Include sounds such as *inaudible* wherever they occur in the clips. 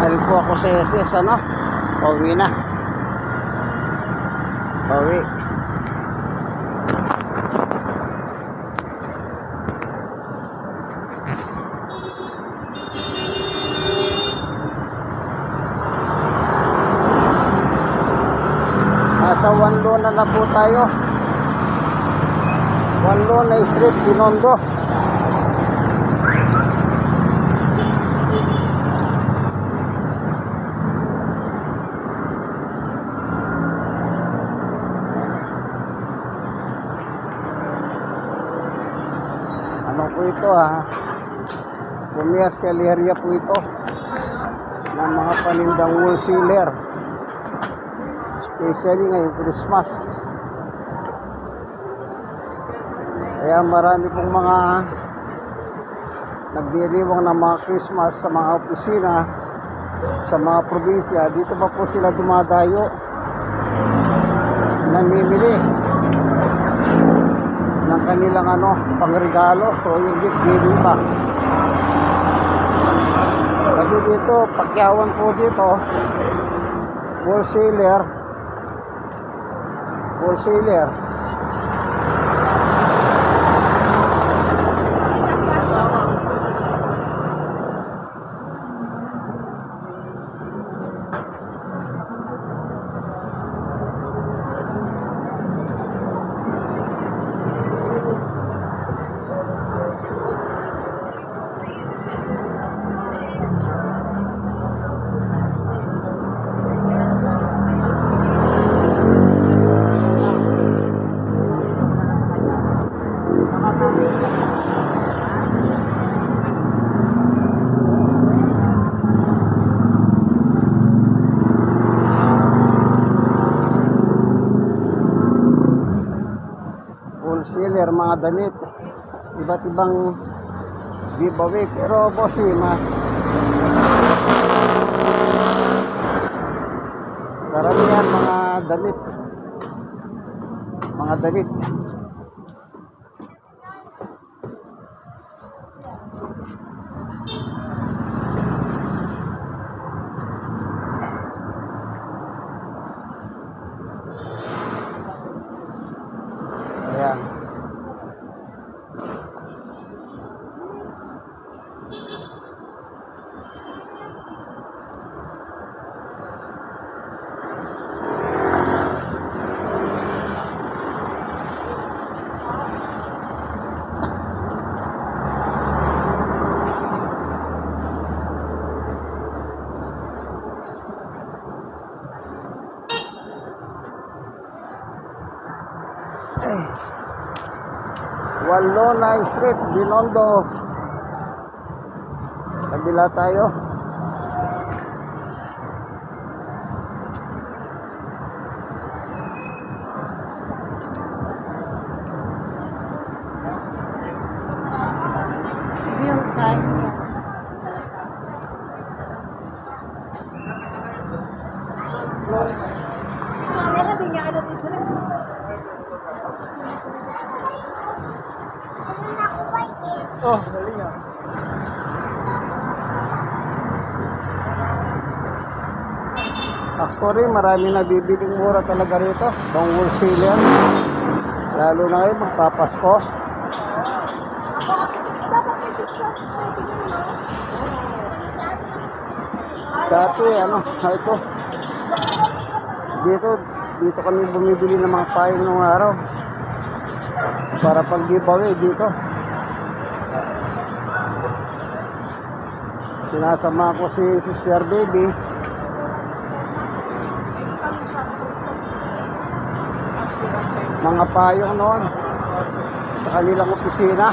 Galing po ako sa SS, ano? Pauwi na. Pauwi. Nasa Wanlo na na po tayo. Wanlo na Street, Binondo. Ano po ito ah? Commercial area po ito ng mga panindang wholesaler. Especially ngayong Christmas. Kaya marami pong mga nagdiriwang ng mga Christmas sa mga opisina sa mga probinsya. Dito pa po sila dumadayo namimili kanilang ano, pangregalo. O yung gift giving pa. Kasi dito, pagyawan po dito, wholesaler, wholesaler, wholesaler, mga damit, iba't ibang giveaway. Pero boss, eh, ma karamihan mga damit. Mga damit. Ayan. Ay. Walona Street, Binondo. Kabila tayo. Yung kanya. Sana ka din ano dito rin. Oh, dali nga. Actually, marami nabibiling mura talaga rito. Pang wholesaler. Lalo na ngayon, magpapasko. Dati, ano, ito. Dito, dito kami bumibili ng mga payong ng araw. Para pag giveaway dito. Sinasama ko si Sister Baby. Mga payong noon. Sa kanilang opisina.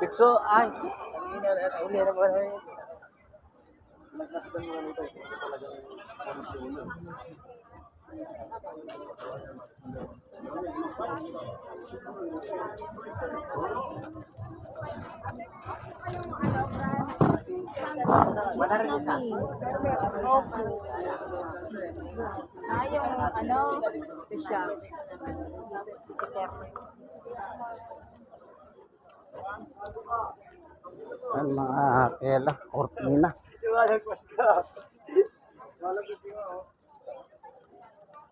Pikso, ay. Uli na ba na Naglasdan mo nito. Wala rin isa. Ah, yung ano, special. Yan mga tela, cortina. Wala ko siya. Wala ko siya ba? Kaya pa ako. Ay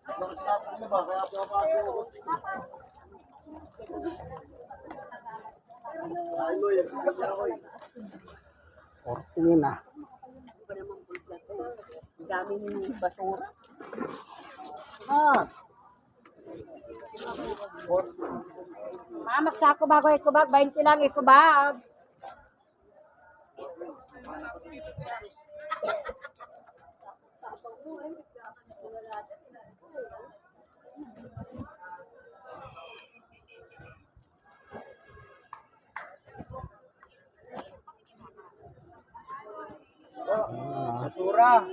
mo, yung kanya ko eh. Cortina. Ang dami ng basura. Ah! Ah, magsako bago ikubag. 20 lang ikubag. Basura.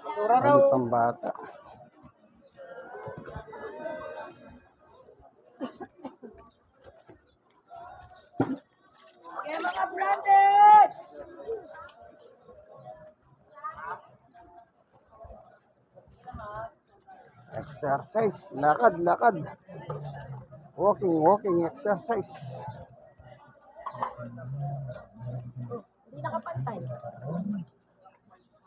Basura raw. Ano pang bata. Kaya mga branded! Exercise. Lakad, lakad. Walking, walking exercise. Hindi nakapantay.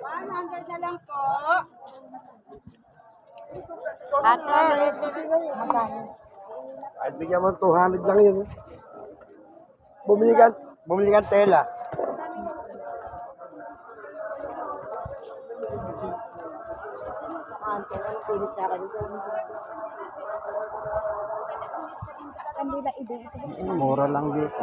100 na lang po. Ate, magkano? Ay, bigyan mo 200 lang yun. Eh. Bumili ka, bumili ka tela. Mm, mura lang dito.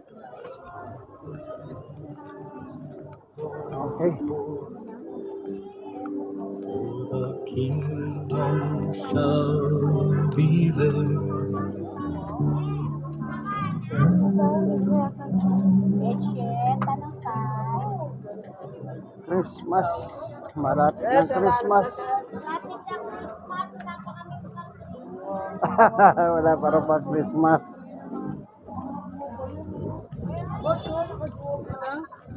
Okay. The kingdom shall be there. Christmas. Marapit ng Christmas. *laughs* Wala para pa Christmas.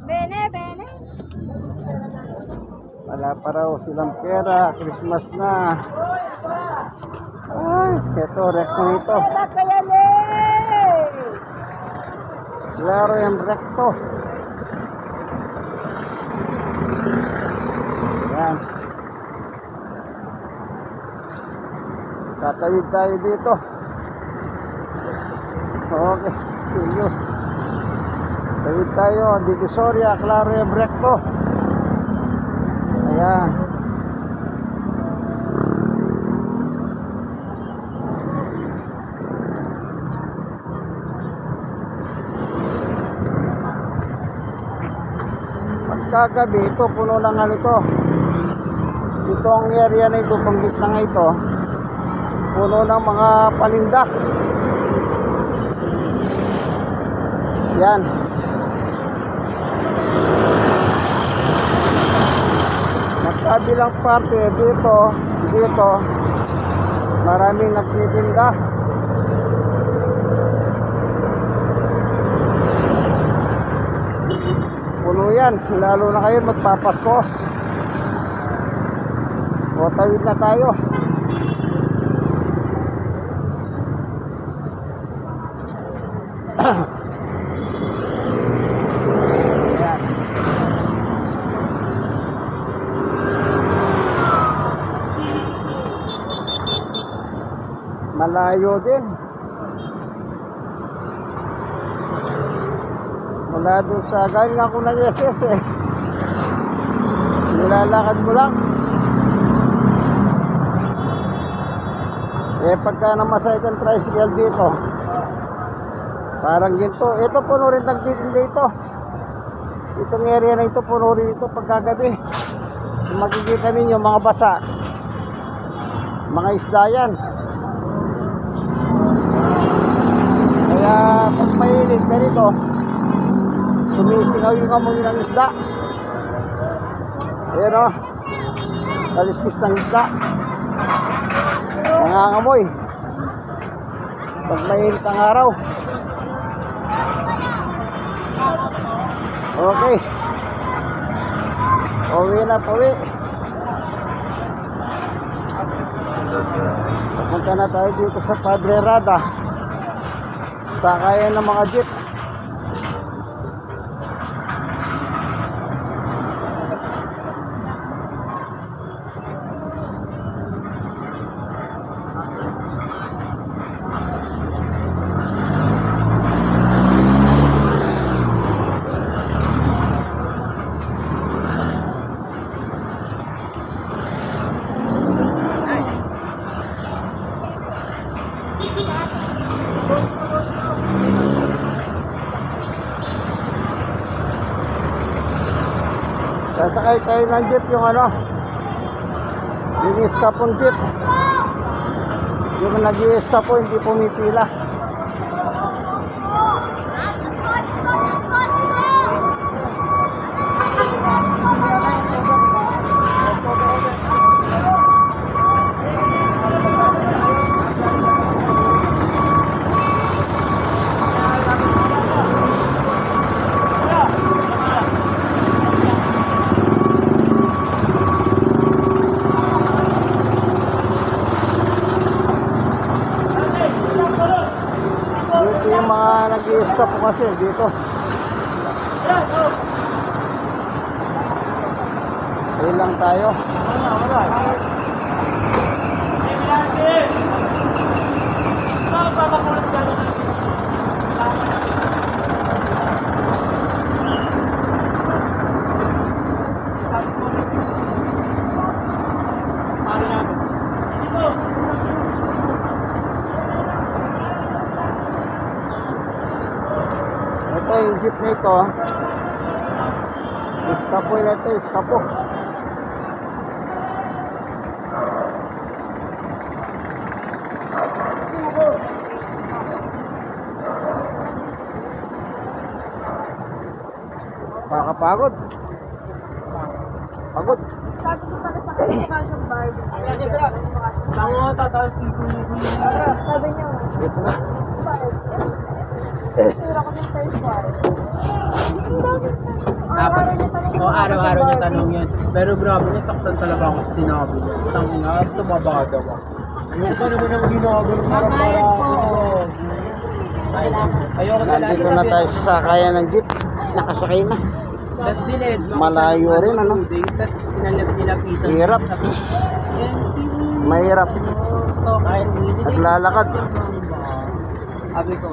Bene, bene. Wala pa raw silang pera. Christmas na. Ay, eto, rek na ito. Le! Klaro yung recto. Yan. Tatawid tayo dito. Okay. Sige. Tawid tayo. Divisoria, Claro yung recto. Ayan. Pagkagabi, ito puno ng ano ito. Ito ang area na ito, itong gitna nga ito. Puno ng mga paninda. Yan. Magkabilang parte dito, dito, maraming nagtitinda. Puno yan, lalo na kayo magpapasko. O tawid na tayo. Malayo din. Mula doon sa galing ako ng SS eh. Nilalakad mo lang. Eh pagka namasay kang tricycle dito, parang ginto. Ito puno rin nagtitinda ito. Itong area na ito puno rin ito pagkagabi. Makikita ninyo mga basa. Mga isda yan. Kaya ka rito, sumisingaw yung amoy ng isda. Ayan o. Kaliskis ng isda. Nangangamoy. Pag mainit ang araw. Okay. Uwi na, pauwi. Papunta na tayo dito sa Padre Rada. Sakayan ng mga jeep. Sasakay tayo ng jeep yung ano. Yung iskapong jeep. Yung nag-i-eskapo, hindi pumipila. Dito yung mga nag-i-escapo kasi dito. Ayun lang tayo. Ito yung jeep na ito. Iskapo na ito, iskapo. Kakapagod. Pagod. Sabi ko pala sa kanya siyang Barbie. Tango, tataas Sabi niya, Dito na. Dapat, o araw-araw niya tanong yun. Pero grabe niya, saktan talaga ako sa sinabi niya. Tangin nga, tumabada ba? Ano ba naman ang ginagawa? Mamayad po. Ayoko sa lahat. Nandito na tayo sa sakayan ng jeep. Nakasakay na. Tapos dined. Malayo rin, ano? Tapos nilapitan. Hirap. Mahirap. Hindi. Naglalakad. Sabi ko,